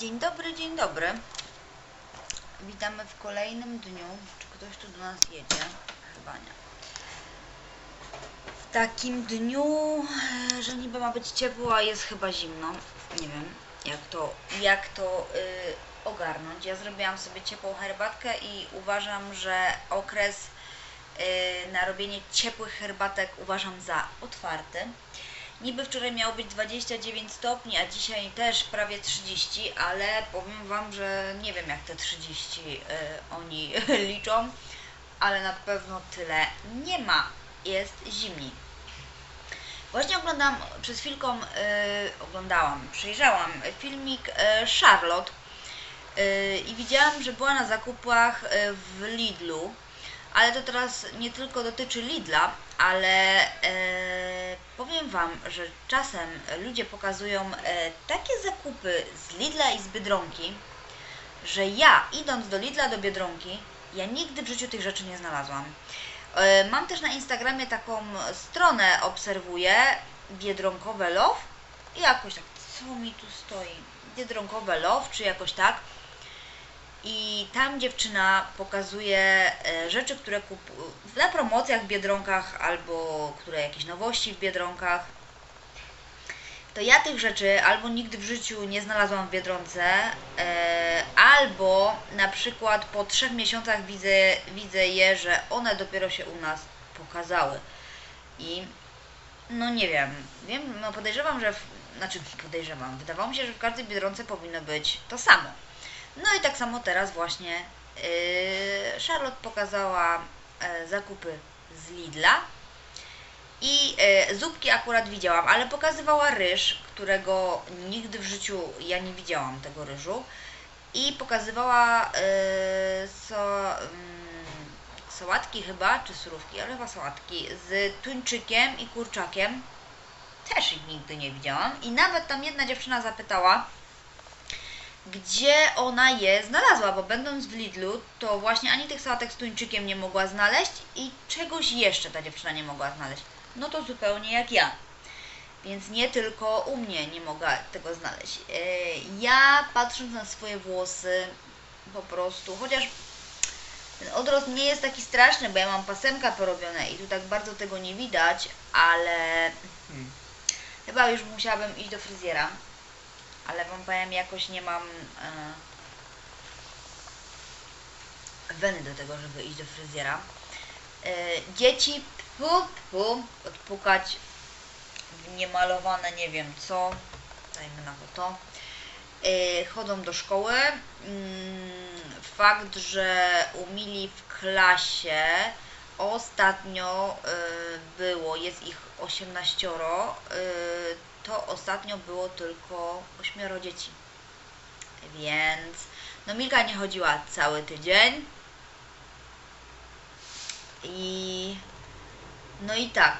Dzień dobry, dzień dobry. Witamy w kolejnym dniu. Czy ktoś tu do nas jedzie? Chyba nie. W takim dniu, e, że niby ma być ciepło, a jest chyba zimno. Nie wiem, jak to, jak to y, ogarnąć. Ja zrobiłam sobie ciepłą herbatkę i uważam, że okres y, na robienie ciepłych herbatek uważam za otwarty. Niby wczoraj miało być 29 stopni, a dzisiaj też prawie 30, ale powiem Wam, że nie wiem jak te 30 y, oni liczą, ale na pewno tyle nie ma. Jest zimniej. Właśnie oglądam, przed chwilką y, oglądałam, przejrzałam filmik y, Charlotte y, i widziałam, że była na zakupach y, w Lidlu, ale to teraz nie tylko dotyczy Lidla, ale e, powiem Wam, że czasem ludzie pokazują e, takie zakupy z Lidla i z Biedronki, że ja idąc do Lidla, do Biedronki, ja nigdy w życiu tych rzeczy nie znalazłam. E, Mam też na Instagramie taką stronę, obserwuję, Biedronkowe Love i jakoś tak, co mi tu stoi? Biedronkowe Love, czy jakoś tak. I tam dziewczyna pokazuje e, rzeczy, które kup na promocjach w Biedronkach albo które jakieś nowości w Biedronkach. To ja tych rzeczy albo nigdy w życiu nie znalazłam w Biedronce, e, albo na przykład po trzech miesiącach widzę, widzę je, że one dopiero się u nas pokazały. I no nie wiem, wiem, no podejrzewam, że, w, znaczy podejrzewam, wydawało mi się, że w każdej Biedronce powinno być to samo. No i tak samo teraz właśnie yy, Charlotte pokazała e, zakupy z Lidla i e, zupki akurat widziałam, ale pokazywała ryż, którego nigdy w życiu ja nie widziałam tego ryżu i pokazywała e, so, mm, sałatki chyba, czy surówki, ale chyba sałatki z tuńczykiem i kurczakiem. Też ich nigdy nie widziałam i nawet tam jedna dziewczyna zapytała, gdzie ona je znalazła, bo będąc w Lidlu, to właśnie ani tych sałatek z tuńczykiem nie mogła znaleźć i czegoś jeszcze ta dziewczyna nie mogła znaleźć. No to zupełnie jak ja. Więc nie tylko u mnie nie mogła tego znaleźć. Yy, Ja patrząc na swoje włosy, po prostu, chociaż ten odrost nie jest taki straszny, bo ja mam pasemka porobione i tu tak bardzo tego nie widać, ale hmm, chyba już musiałabym iść do fryzjera ale wam powiem, jakoś nie mam e, weny do tego, żeby iść do fryzjera. E, dzieci, pu, pu, odpukać w niemalowane nie wiem co, dajmy na to e, chodzą do szkoły. Mm, fakt, że umili w klasie ostatnio e, było, jest ich 18, e, to ostatnio było tylko ośmioro dzieci. Więc no Milka nie chodziła cały tydzień. I no i tak.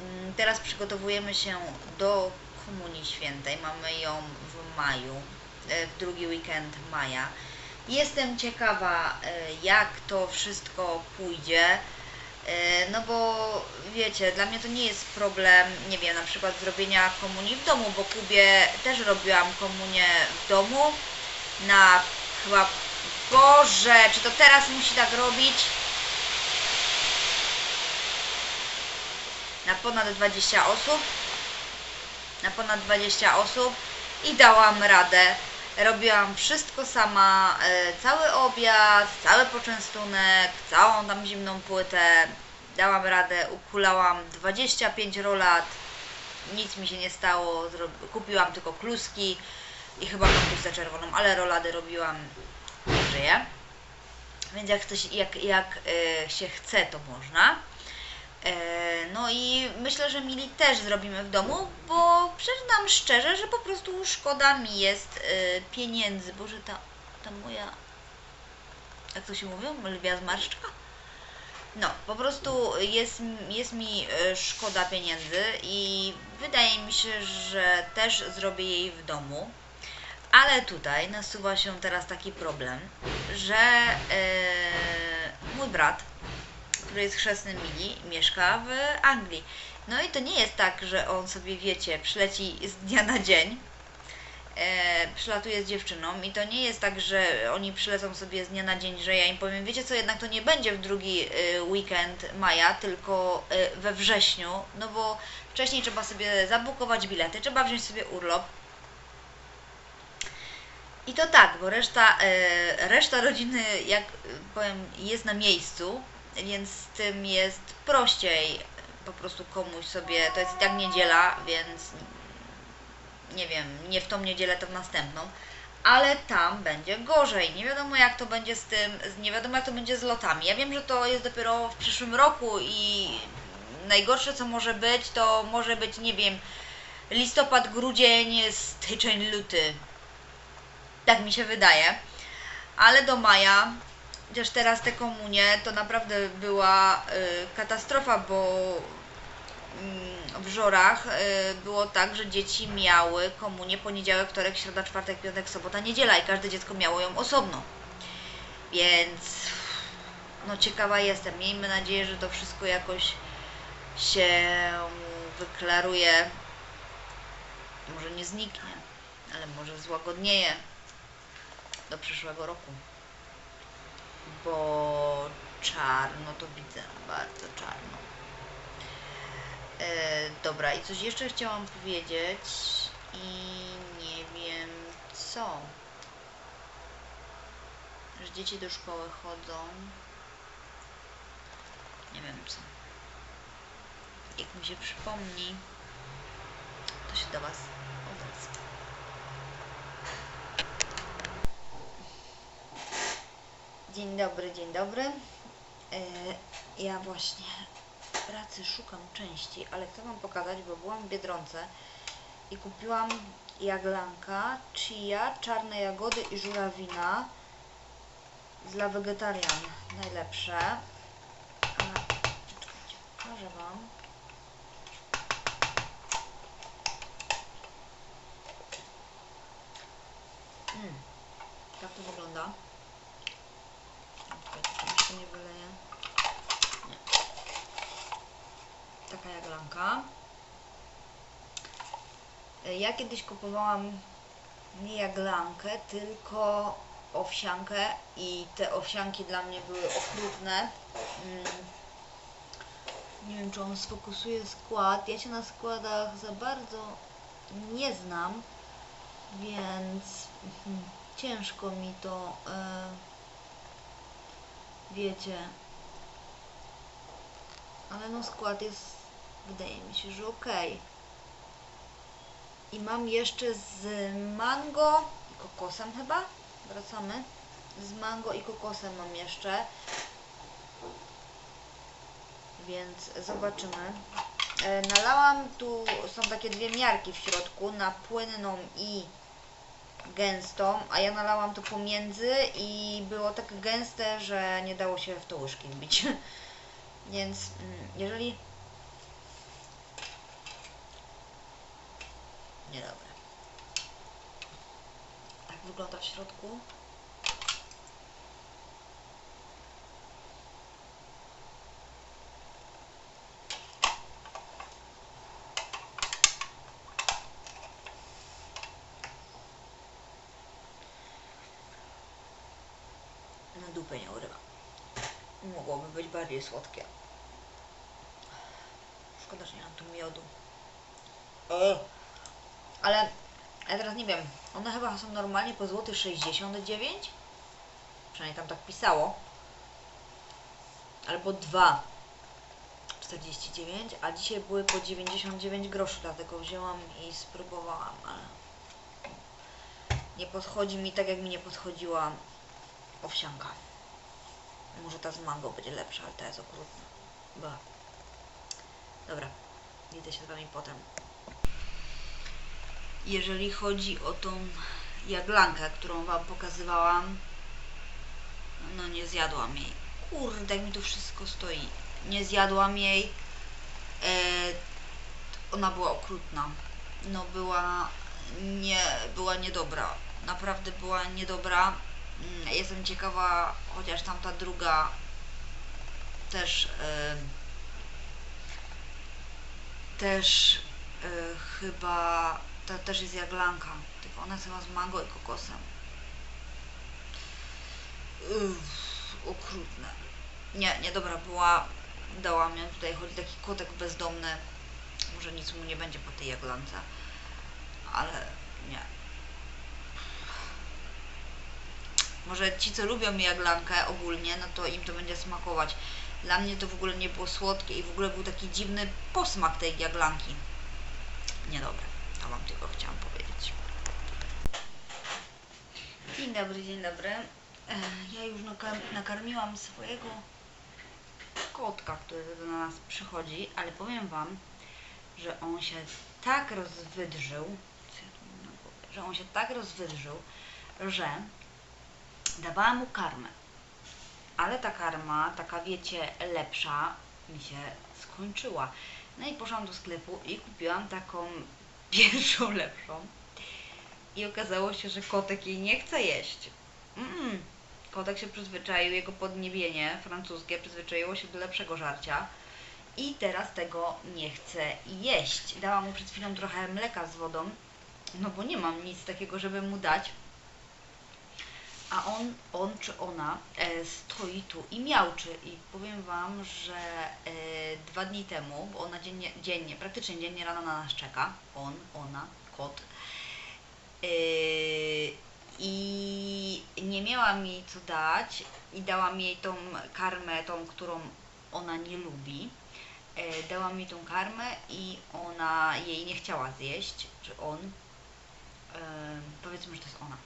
Mm, Teraz przygotowujemy się do Komunii Świętej. Mamy ją w maju, e, w drugi weekend maja. Jestem ciekawa, e, jak to wszystko pójdzie. E, No bo wiecie, dla mnie to nie jest problem, nie wiem, na przykład zrobienia komunii w domu, bo Kubie też robiłam komunię w domu na chyba, Boże, czy to teraz musi tak robić? Na ponad 20 osób, na ponad 20 osób i dałam radę. Robiłam wszystko sama, e, cały obiad, cały poczęstunek, całą tam zimną płytę. Dałam radę, ukulałam 25 rolat, nic mi się nie stało, kupiłam tylko kluski i chyba kapustę czerwoną, ale rolady robiłam, nie żyję. Więc jak, ktoś, jak, jak e, się chce, to można. E, No i myślę, że mili też zrobimy w domu, bo przyznam szczerze, że po prostu szkoda mi jest e, pieniędzy, bo że ta, ta moja, jak to się mówi, lwia zmarszczka? No, po prostu jest, jest mi e, szkoda pieniędzy i wydaje mi się, że też zrobię jej w domu. Ale tutaj nasuwa się teraz taki problem, że e, mój brat który jest chrzestnym Mili, mieszka w Anglii. No i to nie jest tak, że on sobie, wiecie, przyleci z dnia na dzień, e, przylatuje z dziewczyną i to nie jest tak, że oni przylecą sobie z dnia na dzień, że ja im powiem, wiecie co, jednak to nie będzie w drugi e, weekend maja, tylko e, we wrześniu, no bo wcześniej trzeba sobie zabukować bilety, trzeba wziąć sobie urlop. I to tak, bo reszta, e, reszta rodziny, jak powiem, jest na miejscu, więc z tym jest prościej po prostu komuś sobie, to jest i tak niedziela, więc nie wiem, nie w tą niedzielę, to w następną, ale tam będzie gorzej. Nie wiadomo jak to będzie z tym, nie wiadomo jak to będzie z lotami. Ja wiem, że to jest dopiero w przyszłym roku i najgorsze co może być, to może być, nie wiem, listopad, grudzień, styczeń, luty. Tak mi się wydaje. Ale do maja, chociaż teraz te komunie, to naprawdę była y, katastrofa, bo mm, w Żorach y, było tak, że dzieci miały komunię poniedziałek, wtorek, środa, czwartek, piątek, sobota, niedziela i każde dziecko miało ją osobno. Więc no ciekawa jestem. Miejmy nadzieję, że to wszystko jakoś się wyklaruje. Może nie zniknie, ale może złagodnieje do przyszłego roku. Bo czarno to widzę, bardzo czarno. E, dobra, i coś jeszcze chciałam powiedzieć i nie wiem co. Że dzieci do szkoły chodzą. Nie wiem co. Jak mi się przypomni, to się do Was Dzień dobry, dzień dobry. E, ja właśnie pracy szukam części, ale chcę Wam pokazać, bo byłam w Biedronce i kupiłam jaglanka, chia, czarne jagody i żurawina dla wegetarian. Najlepsze. Czekajcie, pokażę Wam. Mm, tak to wygląda. Się nie wyleje. Nie. Taka jaglanka. E, Ja kiedyś kupowałam nie jaglankę, tylko owsiankę i te owsianki dla mnie były okrutne. Mm. Nie wiem, czy on sfokusuje skład. Ja się na składach za bardzo nie znam, więc mhm, ciężko mi to, e, wiecie, ale no skład jest, wydaje mi się, że ok. I mam jeszcze z mango i kokosem chyba. Wracamy. Z mango i kokosem mam jeszcze. Więc zobaczymy. E, nalałam tu, są takie dwie miarki w środku, na płynną i gęstą, a ja nalałam to pomiędzy i było tak gęste, że nie dało się w to łyżki wbić. Więc mm, jeżeli... Niedobre. Tak wygląda w środku. Na dupę nie urywa. Mogłoby być bardziej słodkie. Szkoda, że nie mam tu miodu. E. Ale ja teraz nie wiem. One chyba są normalnie po złoty 69? Przynajmniej tam tak pisało. Albo 2. 49, a dzisiaj były po 99 groszy, dlatego wzięłam i spróbowałam, ale nie podchodzi mi tak, jak mi nie podchodziła owsianka. Może ta z mango będzie lepsza, ale ta jest okrutna. Dobra, widzę się z Wami potem. Jeżeli chodzi o tą jaglankę, którą Wam pokazywałam, no nie zjadłam jej. Kurde, jak mi tu wszystko stoi. Nie zjadłam jej. E, ona była okrutna. No była nie, była niedobra. Naprawdę była niedobra. Mm, Jestem ciekawa, chociaż tamta druga też też e, chyba to też jest jaglanka, tylko Ona jest chyba z mango i kokosem. Uff, okrutne. Nie, nie dobra była. Dała mnie tutaj chodzi taki kotek bezdomny. Może nic mu nie będzie po tej jaglance. Ale nie. Może ci, co lubią jaglankę ogólnie, no to im to będzie smakować. Dla mnie to w ogóle nie było słodkie i w ogóle był taki dziwny posmak tej jaglanki. Niedobre. To wam tylko chciałam powiedzieć. Dzień dobry, dzień dobry. E, Ja już nakar- nakarmiłam swojego kotka, który do nas przychodzi, ale powiem wam, że on się tak rozwydrzył, że on się tak rozwydrzył, że dawałam mu karmę. Ale ta karma, taka wiecie, lepsza, mi się skończyła. No i poszłam do sklepu i kupiłam taką pierwszą lepszą. I okazało się, że kotek jej nie chce jeść. Mm. Kotek się przyzwyczaił, jego podniebienie francuskie przyzwyczaiło się do lepszego żarcia. I teraz tego nie chce jeść. Dałam mu przed chwilą trochę mleka z wodą, no bo nie mam nic takiego, żeby mu dać. A on, on czy ona e, stoi tu i miałczy. I powiem Wam, że e, dwa dni temu, bo ona dziennie, dziennie, praktycznie dziennie rano na nas czeka, on, ona, kot. E, I nie miałam jej co dać i dałam jej tą karmę, tą, którą ona nie lubi. E, dałam jej tą karmę i ona jej nie chciała zjeść, czy on. E, powiedzmy, że to jest ona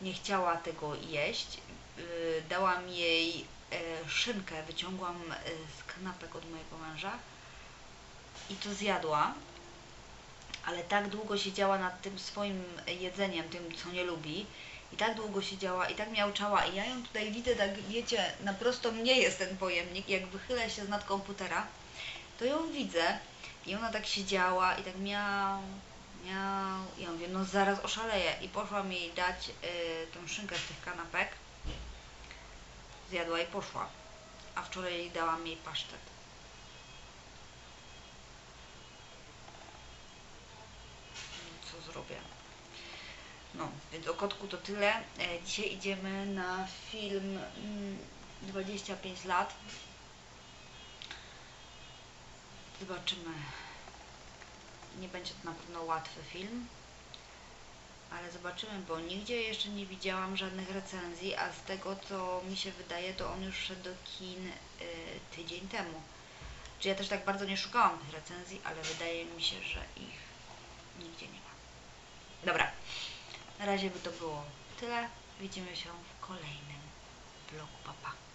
nie chciała tego jeść. Yy, Dałam jej e, szynkę, wyciągłam e, z kanapek od mojego męża i to zjadła. Ale tak długo siedziała nad tym swoim jedzeniem, tym co nie lubi. I tak długo siedziała i tak miałczała i ja ją tutaj widzę, tak wiecie, na prosto mnie jest ten pojemnik, jak wychylę się z nad komputera, to ją widzę i ona tak siedziała i tak miał, miał. Ja mówię, no zaraz oszaleję. I poszłam jej dać y, tą szynkę z tych kanapek. Zjadła i poszła. A wczoraj dałam jej pasztet. No, Co zrobię? No, więc o kotku to tyle. E, dzisiaj idziemy na film mm, 25 lat. Zobaczymy. Nie będzie to na pewno łatwy film, ale zobaczymy, bo nigdzie jeszcze nie widziałam żadnych recenzji, a z tego co mi się wydaje, to on już szedł do kin y, tydzień temu. Czy ja też tak bardzo nie szukałam tych recenzji, ale wydaje mi się, że ich nigdzie nie ma. Dobra, na razie by to było tyle. Widzimy się w kolejnym vlogu. Pa, pa.